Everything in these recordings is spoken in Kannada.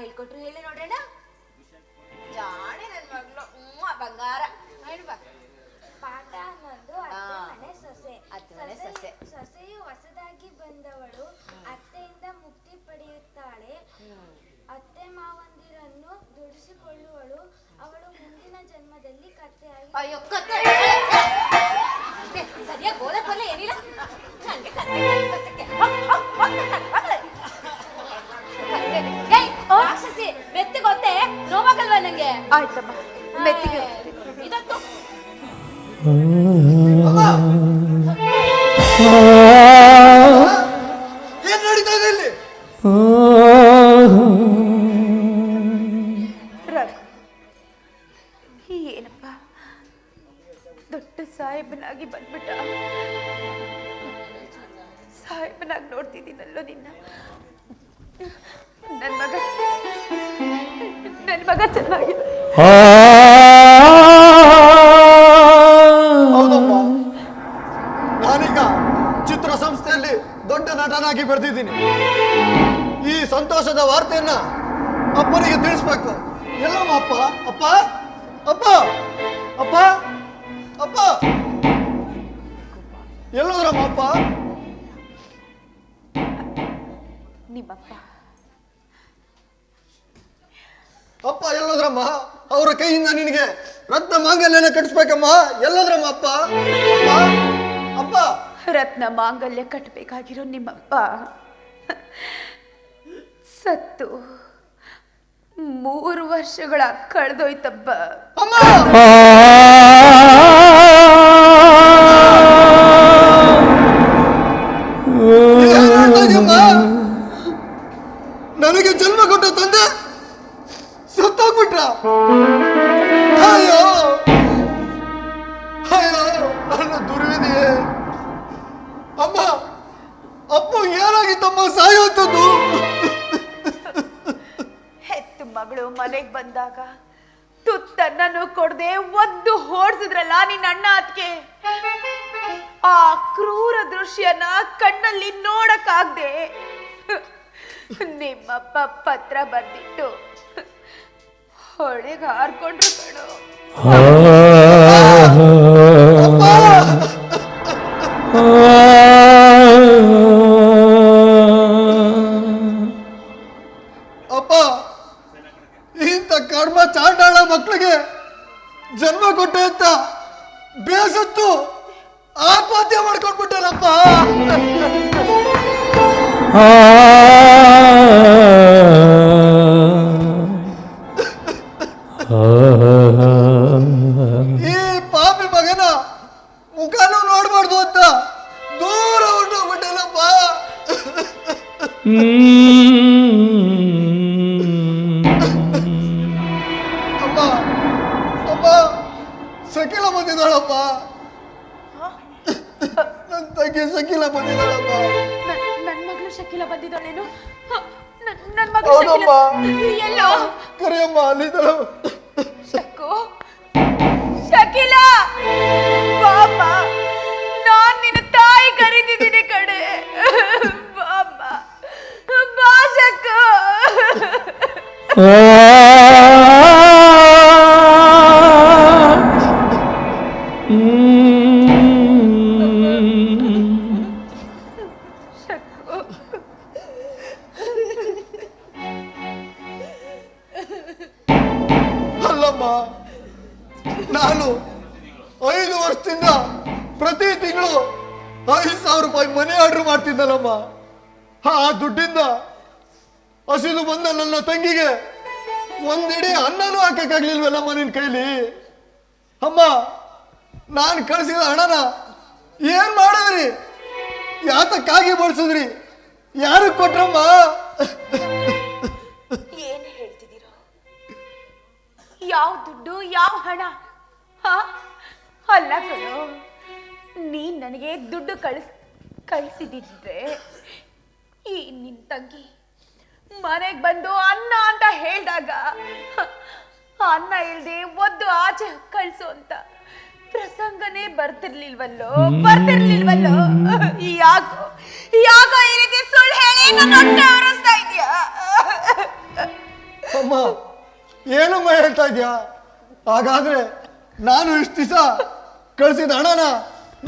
ಹೇಳ್ಕೊಟ್ರು ಹೇಳಿ ನೋಡೋಣ ಜಾಣೆ ನನ್ ಮಗಳು. ಹ್ಮ್ ಬಂಗಾರ. ಪಾಠ ಅನ್ನೋದು ಮನೆ ಸೊಸೆ- ಸೊಸೆ. ಸೊಸೆಯು ಹೊಸದಾಗಿ ಬಂದವಳು. ಅತ್ತೆಯಿಂದ ಮುಕ್ತಿ ಪಡೆಯುತ್ತಾಳೆ. ಅತ್ತೆ ಮಾವಂದಿರನ್ನು ದುಡಿಸಿಕೊಳ್ಳುವಳು. ಅವಳು ಮುಂದಿನ ಜನ್ಮದಲ್ಲಿ ಕತ್ತೆ ಅಯ್ಯೋ ಕತ್ತೆ. ಸಾಹೇಬನಾಗಿ ಬಂದ್ಬಿಟ್ಟ. ಸಾಹೇಬನಾಗಿ ನೋಡ್ತಿದ್ದೀನಲ್ಲೋ ನಿನ್ನ? ನನ್ನ ಮಗ. ನನ್ನ ಮಗ ಚೆನ್ನಾಗಿ ಹೌದಮ್ಮ ನಾನೀಗ ಚಿತ್ರ ಸಂಸ್ಥೆಯಲ್ಲಿ ದೊಡ್ಡ ನಟನಾಗಿ ಬೆಳೆದಿದ್ದೀನಿ. ಈ ಸಂತೋಷದ ವಾರ್ತೆಯನ್ನ ಅಪ್ಪನಿಗೆ ತಿಳಿಸ್ಬೇಕು. ಎಲ್ಲಮ್ಮ ಅಪ್ಪ ಅಪ್ಪ ಅಪ್ಪ ಅಪ್ಪ ಅಪ್ಪ. ಎಲ್ಲೋದ್ರಮ್ಮ ಅಪ್ಪ ನಿಮ್ಮಪ್ಪ ಅಪ್ಪ ಎಲ್ಲೋದ್ರಮ್ಮ? ಅವರ ಕೈಯಿಂದ ನಿನಗೆ ರತ್ನ ಮಾಂಗಲ್ಯನ ಕಟ್ಟಿಸ್ಬೇಕಮ್ಮ ಎಲ್ಲೋದ್ರಮ್ಮ ಅಪ್ಪ ಅಪ್ಪ. ಅಪ್ಪ ರತ್ನ ಮಾಂಗಲ್ಯ ಕಟ್ಟಬೇಕಾಗಿರೋ ನಿಮ್ಮಪ್ಪ. ಸತ್ತು. ಮೂರು ವರ್ಷಗಳ ಕಳೆದೋಯ್ತಪ್ಪ. ಅಮ್ಮ! ನನಗೆ ಜನ್ಮ ಕೊಟ್ಟ ತಂದೆ ಸತ್ತೋಗ್ಬಿಟ್ರ. ಅಯ್ಯೋ. ಅಯ್ಯೋ ಅಮ್ಮ, ಅಪ್ಪ ಏನಾಗಿತ್ತಮ್ಮ, ಸಾಯೋಂಥದ್ದು? ಹೆತ್ತು ಮಗಳು ಮನೆಗೆ ಬಂದಾಗ ತುತ್ತನ್ನನು ಕೊಡದೆ ಒದ್ದು ಹೊಡ್ಸಿದ್ರಲ್ಲ ನಿನ್ನ ಅಣ್ಣ ಅದಕ್ಕೆ ಆ ಕ್ರೂರ ದೃಶ್ಯನ ಕಣ್ಣಲ್ಲಿ ನೋಡಕ್ಕಾಗ್ದೆ ನಿಮ್ಮಪ್ಪ ಪತ್ರ ಬರ್ದಿಟ್ಟು ಹೊಳೆಗೆ ಹಾರ್ಕೊಂಡ್ರು ಕಣೋ. ಅಪ್ಪ ಇಂಥ ಕರ್ಮ ಚಾಂಡಾಳ ಮಕ್ಕಳಿಗೆ ಜನ್ಮ ಕೊಟ್ಟೆ ಅಂತ ಬೇಸತ್ತು ಆತ್ಮಹತ್ಯೆ ಮಾಡ್ಕೊಂಡ್ಬಿಟ್ಟಲ್ಲಪ್ಪ ಈ ತಂಗಿ ಸಕಿಲ ಬಂದಿದ್ದಾಳಪ್ಪ ನನ್ನ ನನ್ ಮಗಳು ಶಕಿಲ ಬಂದಿದ್ದಾಳೇನು? ನನ್ನ ನನ್- ನನ್ ಮಗಳು ಹೌದಮ್ಮ. ಶಕಿಲ ಎಲ್ಲೋ? ಕರಿಯಮ್ಮ ಅಲ್ಲಿದ್ದಾಳ. ಶಕು. ಶಕಿಲ! ಬಾಮ್ಮ ನಾನ್ ನಿನ್ನ ತಾಯಿ ಕರೀತಿದ್ದೀನಿ ಕಡೆ ಬಾಮ್ಮ ಬಾ ಶಕು. ಅನ್ನನೂ ಹಾಕಕ್ಕಾಗ್ಲಿಲ್ವಲ್ಲಮ್ಮ ನಿನ್ ಕೈಲಿ? ಅಮ್ಮ, ನಾನು ಕಳಿಸಿದ ಹಣನ ಏನ್ ಮಾಡಿದ್ರಿ? ಯಾತಕ್ಕಾಗಿ ಬಳಸಿದ್ರಿ? ಯಾರು ಕೊಟ್ರಮ್ಮ? ಏನ್ ಹೇಳ್ತಿದ್ದೀರೋ? ಯಾವ ದುಡ್ಡು, ಯಾವ ಹಣ? ಹಾ? ಅಲ್ಲ ಕಣೋ, ನೀನ್ ನನಗೆ ದುಡ್ಡು ಕಳಿಸ್ ಕಳಿಸಿದಿದ್ರೆ ಈ ನಿನ್ ತಂಗಿ ಮನೆಗೆ ಬಂದು ಅನ್ನ ಅಂತ ಹೇಳಿದಾಗ ಅನ್ನ ಇಲ್ದೆ ಒದ್ದು ಆಚೆ ಕಳ್ಸು ಅಂತ. ಪ್ರಸಂಗನೇ ಬರ್ತಿರ್ಲಿಲ್ವಲ್ಲೋ? ಬರ್ತಿರ್ಲಿಲ್ವಲ್ಲೋ? ಯಾಕೋ ಯಾಕೋ ಈ ರೀತಿ ಸುಳ್ಳು ಹೇಳಿ ನನ್ನ ಹೊಟ್ಟೆ ಉರಿಸ್ತಾ ಇದೀಯಾ? ಅಮ್ಮ ಏನಮ್ಮ ಹೇಳ್ತಾ ಇದ್ಯಾ? ಹಾಗಾದ್ರೆ ನಾನು ಇಷ್ಟು ದಿವಸ ಕಳ್ಸಿದ ಹಣನ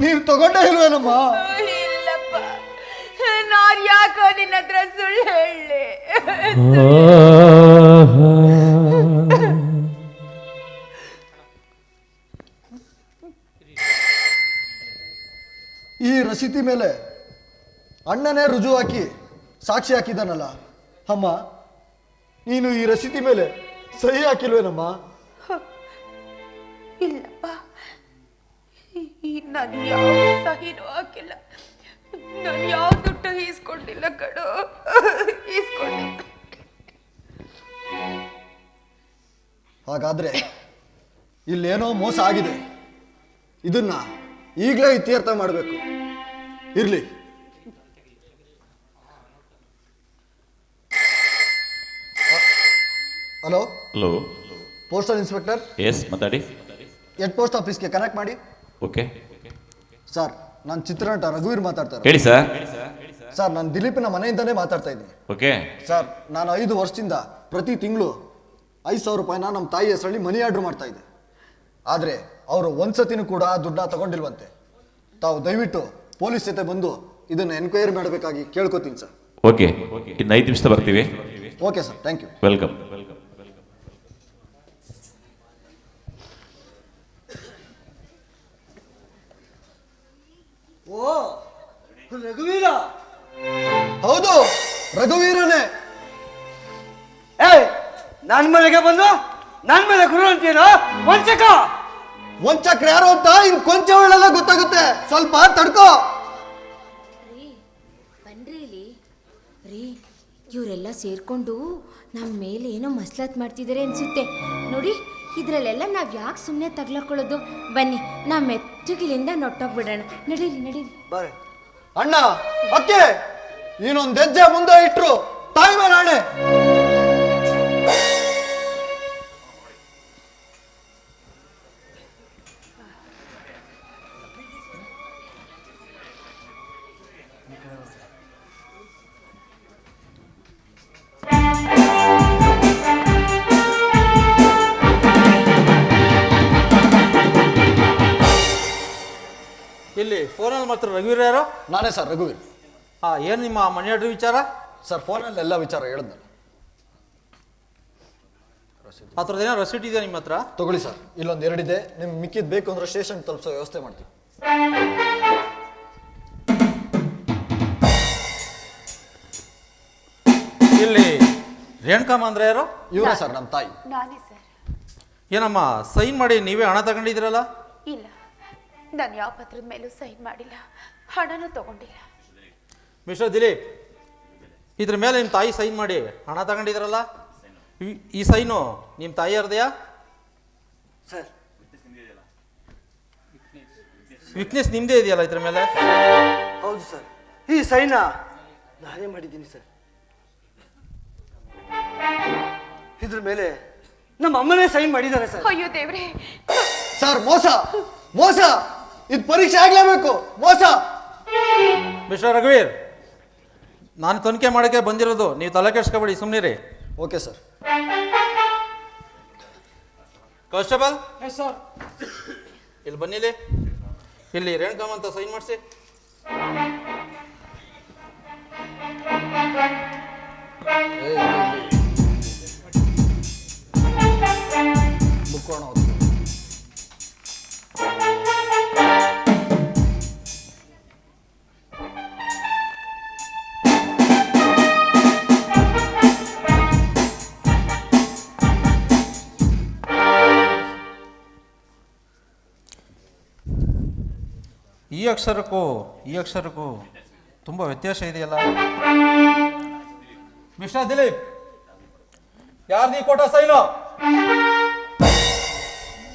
ನೀನು ತಗೊಂಡೇ ಇಲ್ವೇನಮ್ಮ? ನಿನ್ನ ಹತ್ರ ಸುಳ್ಳು ಹೇಳಿ. ಈ ರಸೀತಿ ಮೇಲೆ ಅಣ್ಣನೇ ರುಜು ಹಾಕಿ ಸಾಕ್ಷಿ ಹಾಕಿದಾನಲ್ಲ ಅಮ್ಮ ನೀನು ಈ ರಸೀತಿ ಮೇಲೆ ಸಹಿ ಹಾಕಿಲ್ವೇನಮ್ಮ? ಇಲ್ಲಪ್ಪ ನಾನು ಯಾವ ಸಹಿನೂ ಹಾಕಿಲ್ಲ. ನಾನು ಯಾವ ದುಡ್ಡು ಈಸ್ಕೊಂಡಿಲ್ಲ ಕಣೋ. ಈಸ್ಕೊಂಡಿಲ್ಲ ಹಾಗಾದ್ರೆ ಇಲ್ಲೇನೋ ಮೋಸ ಆಗಿದೆ. ಇದನ್ನ ಈಗಲೇ ಇತ್ಯರ್ಥ ಮಾಡಬೇಕು. ಇರ್ಲಿ. Hello? Hello? Postal inspector yes ಮಾತಾಡಿ. ಎಡ್ ಪೋಸ್ಟ್ ಆಫೀಸ್ಗೆ ಕನೆಕ್ಟ್ ಮಾಡಿ. ಓಕೆ ಸರ್ ನಾನು ಚಿತ್ರನಟ ರಘುವೀರ್ ಮಾತಾಡ್ತಾರೆ ಹೇಳಿ ಸರ್ ಸರ್ ನಾನು ದಿಲೀಪಿನ ಮನೆಯಿಂದನೇ ಮಾತಾಡ್ತಾ ಇದ್ದೀನಿ. ಓಕೆ ಸರ್ ನಾನು ಐದು ವರ್ಷದಿಂದ ಪ್ರತಿ ತಿಂಗಳು ಐದು ಸಾವಿರ ರೂಪಾಯಿನ ನಮ್ಮ ತಾಯಿ ಹೆಸರಲ್ಲಿ ಮನಿ ಆರ್ಡ್ರ್ ಮಾಡ್ತಾ ಇದ್ದೆ. ಆದರೆ ಅವರು ಒಂದ್ಸತಿನೂ ಕೂಡ ಆ ದುಡ್ಡನ್ನ ತಗೊಂಡಿಲ್ವಂತೆ. ತಾವು ದಯವಿಟ್ಟು ಪೊಲೀಸ್ ಜೊತೆ ಬಂದು ಇದನ್ನು ಎನ್ಕ್ವೈರಿ ಮಾಡಬೇಕಾಗಿ ಕೇಳ್ಕೊತೀನಿ ಸರ್ ಓಕೆ ಇನ್ನು ಐದು ನಿಮಿಷ ಬರ್ತೀವಿ. Okay sir thank you welcome ಓ ಮನೆಗೆ ಬಂದು ನನ್ ಮೇಲೆ ಗುರು ಅಂತೀನೋ? ವಂಚಕ ವಂಚಕ್ರ ಚಕ್ರ ಯಾರು ಅಂತ ಇನ್ ಕೊಂಚ ಒಳ್ಳೆಲ್ಲ ಗೊತ್ತಾಗುತ್ತೆ. ಸ್ವಲ್ಪ ತಡ್ಕೋ. ರೀ ಬನ್ರಿ ಇಲ್ಲಿ. ರೀ ಇವರೆಲ್ಲ ಸೇರ್ಕೊಂಡು ನಮ್ಮ ಮೇಲೆ ಏನೋ ಮಸ್ಲಾತ್ ಮಾಡ್ತಿದ್ದಾರೆ ಅನ್ಸುತ್ತೆ. ನೋಡಿ ಇದ್ರಲ್ಲೆಲ್ಲ ನಾವು ಯಾಕೆ ಸುಮ್ಮನೆ ತಗ್ಲಾಕೊಳ್ಳೋದು ಬನ್ನಿ ನಾ ಮೆತ್ತಗಿಲಿಂದ ನೊಟ್ಟೋಗ್ಬಿಡೋಣ. ನಡೀರಿ ನಡೀರಿ. ಬಾರೆ ಅಣ್ಣ ಅಕ್ಕೆ ನೀನೊಂದ್ ಹೆಜ್ಜೆ ಮುಂದೆ ಇಟ್ರು. ತಾಯಿ ಮೇಲೆ ಆಣೆ ಮಾತ್ರ ರಘುವೀರ್ ಯಾರು? ನಾನೇ ಸರ್ ರಘುವೀರ್. ಹಾಂ ಏನು ನಿಮ್ಮ ಮನೆ ಆರ್ಡ್ರ್ ವಿಚಾರ? ಸರ್ ಫೋನಲ್ಲಿ ಎಲ್ಲ ವಿಚಾರ ಹೇಳಿದ್ನಲ್ಲ. ಆ ಏನೋ ರಸೀಟ್ ಇದೆಯಾ ನಿಮ್ಮ ಹತ್ರ? ತಗೊಳ್ಳಿ ಸರ್ ಇಲ್ಲೊಂದು ಎರಡಿದೆ. ನಿಮ್ಗೆ ಮಿಕ್ಕಿದ್ ಬೇಕು ಅಂದ್ರೆ ಸ್ಟೇಷನ್ ತಲುಪಿಸೋ ವ್ಯವಸ್ಥೆ ಮಾಡ್ತೀವಿ. ಇಲ್ಲಿ ರೇಣುಕಮ್ಮ ಅಂದ್ರೆ ಯಾರು? ಇವರೇ ಸರ್ ನಮ್ಮ ತಾಯಿ. ನಾನೇ ಸರ್. ಏನಮ್ಮ ಸೈನ್ ಮಾಡಿ ನೀವೇ ಹಣ ತಗೊಂಡಿದ್ದೀರಲ್ಲ? ಇಲ್ಲ. ನಾನು ಯಾವ ಪತ್ರದ ಮೇಲೂ ಸೈನ್ ಮಾಡಿಲ್ಲ. ಹಣನೂ ತಗೊಂಡಿಲ್ಲ. ಮಿಸ್ಟರ್ ದಿಲೀಪ್ ಇದ್ರ ಮೇಲೆ ನಿಮ್ಮ ತಾಯಿ ಸೈನ್ ಮಾಡಿ ಹಣ ತಗೊಂಡಿದ್ರಲ್ಲ? ಈ- ಈ ಸೈನು ನಿಮ್ಮ ತಾಯಿ ಅರ್ದೆಯಾ ಸರ್. ವಿಕ್ನೆಸ್ ನಿಮ್ಮದೇ ಇದೆಯಲ್ಲ ಇದ್ರ ಮೇಲೆ? ಹೌದು ಸರ್. ಈ ಸೈನ? ನಾನೇ ಮಾಡಿದ್ದೀನಿ ಸರ್. ಇದ್ರ ಮೇಲೆ ನಮ್ಮ ಅಮ್ಮನೇ ಸೈನ್ ಮಾಡಿದ್ದಾರೆ ಸರ್. ಅಯ್ಯೋ ದೇವ್ರೆ. ಸರ್ ಮೋಸ ಮೋಸ. ಇದು ಪರೀಕ್ಷೆ ಆಗ್ಲೇಬೇಕು. ಮೋಸ. ಮಿಸ್ಟರ್ ರಘುವೀರ್ ನಾನು ತನಿಖೆ ಮಾಡೋಕ್ಕೆ ಬಂದಿರೋದು ನೀವು ತಲೆ ಕೆಡ್ಸ್ಕೊಬೇಡಿ ಸುಮ್ಮನಿರಿ ಓಕೆ ಸರ್. ಕಾನ್ಸ್ಟೇಬಲ್? ಸರ್ ಇಲ್ಲಿ ಬನ್ನಿಲಿ ಇಲ್ಲಿ. ರೇಣುಕಮ್ಮ ಅಂತ ಸೈನ್ ಮಾಡಿಸಿ. ಬುಕ್ಕೋಣ ಈ ಅಕ್ಷರಕ್ಕೂ ಈ ಅಕ್ಷರಕ್ಕೂ ತುಂಬ ವ್ಯತ್ಯಾಸ ಇದೆಯಲ್ಲ? ಮಿಸ್ಟರ್ ದಿಲೀಪ್ ಯಾರು ನೀ ಕೊಟ್ಟ ಸೈನು?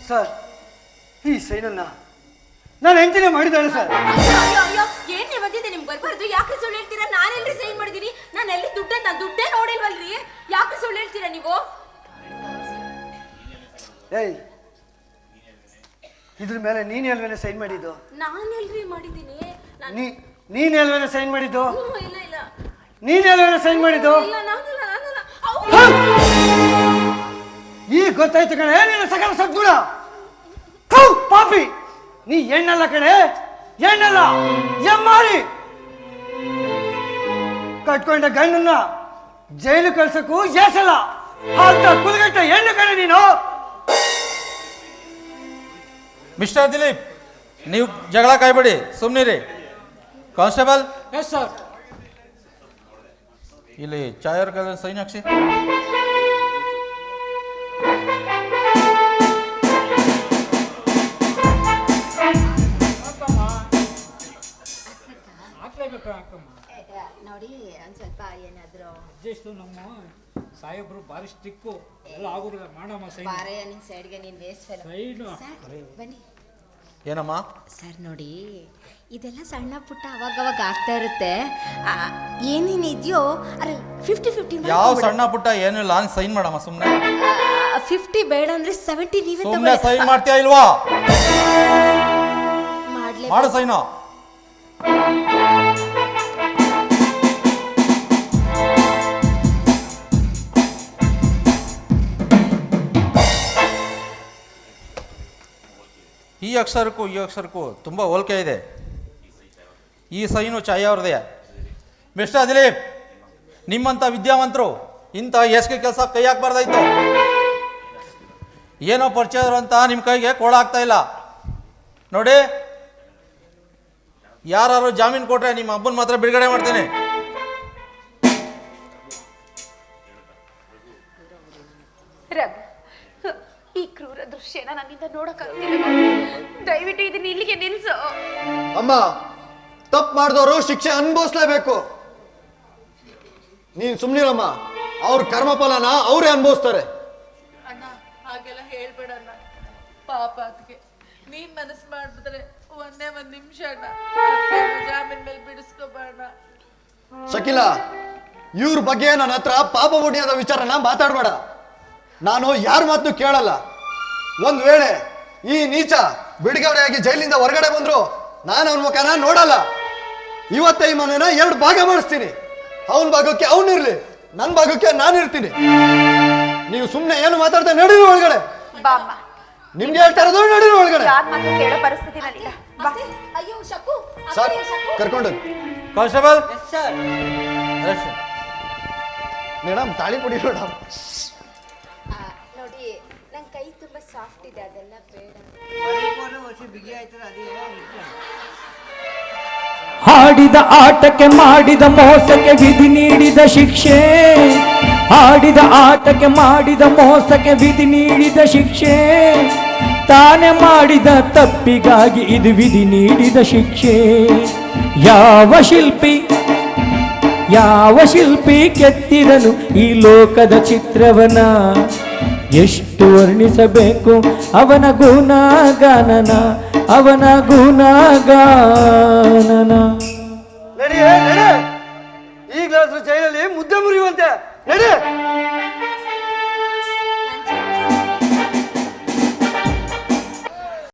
ಸರ್ ಈ ಸೈನನ್ನ ನಾನು ಹೆಂಡತಿನೇ ಮಾಡಿದ್ದಾಳೆ ಸರ್. ಅಯ್ಯೋ ಅಯ್ಯೋ ಏನ್ ಬಂದಿದೆ ನಿಮ್ಗೆ ಬರ್ಬಾರ್ದು? ಯಾಕೆ ಸುಳ್ಳು ಹೇಳ್ತೀರಾ? ನಾನೆಲ್ರಿ ಸೈನ್ ಮಾಡಿದೀನಿ. ನಾನು ಎಲ್ಲಿ ದುಡ್ಡೇ ನಾನು ದುಡ್ಡೇ ನೋಡಿಲ್ವಲ್ರಿ? ಯಾಕೆ ಸುಳ್ಳು ಹೇಳ್ತೀರಾ ನೀವು? ಏಯ್ ಇದ್ರ ಮೇಲೆ ನೀನ್ ಎಲ್ವೇನೆ ಸೈನ್ ಮಾಡಿದ್ದು? ನಾನು ಮಾಡಿದ್ದೀನಿ. ನಾನು ನೀ ನೀನ್ ಎಲ್ವೇನೆ ಸೈನ್ ಮಾಡಿದ್ದು? ಇಲ್ಲ ಇಲ್ಲ. ನೀನ್ ಎಲ್ವೇನೆ ಸೈನ್ ಮಾಡಿದ್ದು? ಇಲ್ಲ ನಾನಲ್ಲ ನಾನಲ್ಲ. ಅವ್ರು- ಈಗ ಗೊತ್ತಾಯ್ತು ಕಣೆ ನಿನ್ನ ಸಕಲ ಸದ್ಗುಣ. ಥು, ಪಾಪಿ. ನೀ ಹೆಣ್ಣಲ್ಲ ಕಣೆ ಹೆಣ್ಣಲ್ಲ. ಎಮ್ಮಾರಿ ಕಟ್ಕೊಂಡ ಗಂಡನ್ನ ಜೈಲು ಕಳ್ಸಕ್ಕೂ ಏಸಲ್ಲ. ಅಂತ ಕುಲಗಟ್ಟ ಹೆಣ್ಣು ಕಣೆ ನೀನು. ಮಿಸ್ಟರ್ ದಿಲೀಪ್ ನೀವು ಜಗಳ ಕಾಯ್ಬೇಡಿ ಸುಮ್ಮನಿರಿ ಕಾನ್ಸ್ಟೇಬಲ್? ಎಸ್ ಸರ್ ಇಲ್ಲಿ ಚಾಯರ್ ಕೈಲಿ ಸೈನ್ ಹಾಕ್ಸಿ ನೋಡಿ ಒಂದ್ ಸ್ವಲ್ಪ ಏನಾದ್ರು ಅಡ್ಜಸ್ಟು ನಮ್ಮ ಸಾಹೇಬ್ರು ಬಾರಿ ಸ್ಟಿಕ್ಕು ಎಲ್ಲ ಆಗೋದಿಲ್ಲ. ಮಾಡಮ್ಮ ಸೈನ್ ಬಾರೆ ನಿನ್ ಸೈಡ್ಗೆ ನೀನ್ ವೇಸ್ಟ್ ಸೈನು ಬನ್ನಿ. ಏನಮ್ಮ? ಸರ್ ನೋಡಿ ಇದೆಲ್ಲ ಸಣ್ಣ ಪುಟ್ಟ ಅವಾಗವಾಗ ಆಗ್ತಾ ಇರುತ್ತೆ. ಆ, ಏನೇನಿದೆಯೋ ಅರೆ ಫಿಫ್ಟಿ ಫಿಫ್ಟಿ ಯಾವ ಸಣ್ಣ ಪುಟ್ಟ ಏನು ಇಲ್ಲ ಸೈನ್ ಮಾಡಮ್ಮ ಸುಮ್ಮನೆ ಫಿಫ್ಟಿ ಬೇಡ ಅಂದ್ರೆ ಸೆವೆಂಟಿ ನೀವೇ ಸುಮ್ಮನೆ ಸೈನ್ ಮಾಡ್ತೀಯಾ ಇಲ್ವಾ? ಮಾಡ್ಲೇ ಮಾಡು ಸೈನು ಈ ಅಕ್ಷರಕ್ಕೂ ಈ ಅಕ್ಷರಕ್ಕೂ ತುಂಬ ಹೋಲಿಕೆ ಇದೆ. ಈ ಸೈನು ಚಾಯ್ ಅವ್ರದೇ ಮಿಸ್ಟರ್ ದಿಲೀಪ್ ನಿಮ್ಮಂಥ ವಿದ್ಯಾವಂತರು ಇಂಥ ಎಸ್ಕೆ ಕೆಲಸ ಕೈ ಹಾಕ್ಬಾರ್ದಾಯ್ತು. ಏನೋ ಪರಿಚಯ ಅಂತ ನಿಮ್ಮ ಕೈಗೆ ಕೋಳ ಆಗ್ತಾ ಇಲ್ಲ. ನೋಡಿ ಯಾರು ಜಾಮೀನು ಕೊಟ್ರೆ ನಿಮ್ಮ ಅಬ್ಬನ ಮಾತ್ರ ಬಿಡುಗಡೆ ಮಾಡ್ತೇನೆ. ರಘು. ಈ ಕ್ರೂರ ದೃಶ್ಯನ ನನ್ನಿಂದ ನೋಡಕ್ಕಾಗ್ತಿಲ್ಲ. ದಯವಿಟ್ಟು ಇದನ್ನ ಇಲ್ಲಿಗೆ ನಿಲ್ಸು. ಅಮ್ಮ ತಪ್ಪು ಮಾಡಿದವರು ಶಿಕ್ಷೆ ಅನುಭವಿಸ್ಲೇಬೇಕು. ನೀನ್ ಸುಮ್ನಿರಮ್ಮ ಅವ್ರ ಕರ್ಮಫಲನ ಅವರೇ ಅನುಭವಿಸ್ತಾರೆ. ಅಣ್ಣ ಹಾಗೆಲ್ಲ ಹೇಳ್ಬೇಡ ಅಣ್ಣ. ಪಾಪ ಅದಕ್ಕೆ ನೀನ್ ಮನಸ್ಸು ಮಾಡಿದ್ರೆ ಒಂದೇ ಒಂದ್ ನಿಮಿಷ ಅಣ್ಣ. ಜಾಮೀನ್ ಮೇಲೆ ಬಿಡಿಸ್ಕೋಬೇಡ ಶಕಿಲ ಇವ್ರ ಬಗ್ಗೆ ನನ್ನ ಹತ್ರ ಪಾಪ ಪುಣ್ಯದ ವಿಚಾರನ ಮಾತಾಡ್ಬೇಡ. ನಾನು ಯಾರ ಮಾತನ್ನು ಕೇಳಲ್ಲ. ಒಂದ್ ವೇಳೆ ಈ ನೀಚ ಬಿಡುಗಡೆಯಾಗಿ ಜೈಲಿಂದ ಹೊರಗಡೆ ಬಂದ್ರು ನಾನು ಅವನ ಮುಖನ ನೋಡಲ್ಲ. ಇವತ್ತೇ ಈ ಮನೆನ ಎರಡು ಭಾಗ ಮಾಡಿಸ್ತೀನಿ. ಅವನ ಭಾಗಕ್ಕೆ ಅವನಿರ್ಲಿ ನನ್ನ ಭಾಗಕ್ಕೆ ನಾನು ಇರ್ತೀನಿ. ನೀವು ಸುಮ್ಮನೆ ಏನು ಮಾತಾಡ್ತಾ ನಡೀರಿ ಒಳಗಡೆ. ಬಾಮ್ಮ. ನಿಮ್ಗೆ ಹೇಳ್ತಾ ಇರೋದು ನಡೀರಿ ಒಳಗಡೆ. ಯಾರ್ ಮಾತು ಕೇಳೋ ಪರಿಸ್ಥಿತಿ ನನ್ನಿಲ್ಲ ಬಾ. ಅಯ್ಯೋ ಶಕು. ಸರ್ ಕರ್ಕೊಂಡು ಕಾನ್ಸ್ಟೇಬಲ್? ಸರ್ ಮೇಡಮ್ ತಾಳಿ ಪುಡಿ ಮೇಡಮ್ ತುಂಬಾ ಸಾಫ್ಟ್ ಇದೆ ಅದೆಲ್ಲ ಬೇಡ. ಆಡಿದ ಆಟಕ್ಕೆ ಮಾಡಿದ ಮೋಸಕ್ಕೆ ವಿಧಿ ನೀಡಿದ ಶಿಕ್ಷೆ. ಆಡಿದ ಆಟಕ್ಕೆ ಮಾಡಿದ ಮೋಸಕ್ಕೆ ವಿಧಿ ನೀಡಿದ ಶಿಕ್ಷೆ. ತಾನೇ ಮಾಡಿದ ತಪ್ಪಿಗಾಗಿ ಇದು ವಿಧಿ ನೀಡಿದ ಶಿಕ್ಷೆ. ಯಾವ ಶಿಲ್ಪಿ ಯಾವ ಶಿಲ್ಪಿ ಕೆತ್ತಿದನು ಈ ಲೋಕದ ಚಿತ್ರವನ ಎಷ್ಟು ವರ್ಣಿಸಬೇಕು? ಅವನ ಗುಣಗಾನನ ಅವನ ಗುಣಗಾನನ. ನಡಿ ನಡಿ. ಈಗಲಾದ್ರೂ ಜೈಲಲ್ಲಿ ಮುದ್ದೆ ಮುರಿಯುವಂತೆ. ನಡಿ.